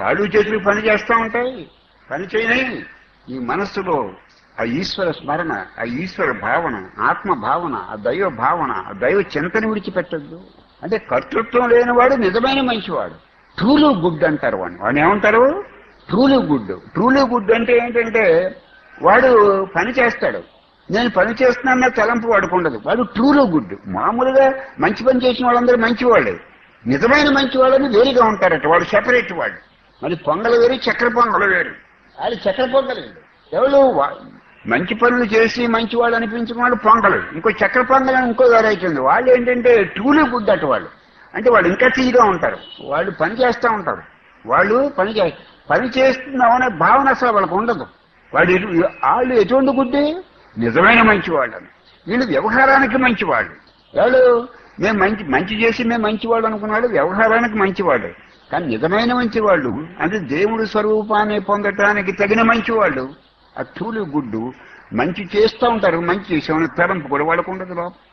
కాళ్ళు చేతులు పని చేస్తూ ఉంటాయి. పని చేయని. ఈ మనస్సులో ఆ ఈశ్వర స్మరణ ఆ ఈశ్వర భావన ఆత్మ భావన ఆ దైవ భావన ఆ దైవ చింతని విడిచిపెట్టద్దు. అంటే కర్తృత్వం లేనివాడు నిజమైన మంచివాడు. ట్రూలు గుడ్ అంటారు వాడిని వాడిని ఏమంటారు? ట్రూలు గుడ్. ట్రూలు గుడ్ అంటే ఏంటంటే వాడు పని చేస్తాడు. నేను పని చేస్తున్నాన్న తలంపు వాడికి ఉండదు. వాడు ట్రూలు గుడ్. మామూలుగా మంచి పని చేసిన వాళ్ళందరూ మంచివాళ్ళే. నిజమైన మంచివాళ్ళని వేరుగా ఉంటారట. వాడు సెపరేట్ వాడు. మరి పొంగలు వేరు చక్కెర పొంగలు వేరు. వాళ్ళు చక్కెర పొంగలు. ఎవరు? మంచి పనులు చేసి మంచి వాళ్ళు అనిపించిన వాళ్ళు పొంగలు. ఇంకో చక్కెర పొంగల్ అని ఇంకో వెరైటీ ఉంది వాళ్ళు ఏంటంటే ట్రూలీ గుడ్ అట వాళ్ళు. అంటే వాళ్ళు ఇంకా తీగా ఉంటారు. వాళ్ళు పని చేస్తూ ఉంటారు. వాళ్ళు పని చే పని చేస్తున్నామనే భావన అసలు వాళ్ళకు ఉండదు. ఎటు- వాళ్ళు ఎటువంటి గుడ్డి? నిజమైన మంచి వాళ్ళని వీళ్ళు వ్యవహారానికి మంచి వాళ్ళు వాళ్ళు మేము మంచి మంచి చేసి మేము మంచివాళ్ళు అనుకున్నాడు వ్యవహారానికి మంచివాడు. కానీ నిజమైన మంచివాళ్ళు అంటే దేవుడి స్వరూపాన్ని పొందటానికి తగిన మంచివాళ్ళు ఆ తూలి గుడ్డు మంచి చేస్తూ ఉంటారు మంచి చేసామని తలంపు కూడా వాళ్ళకు ఉండదు లోపల.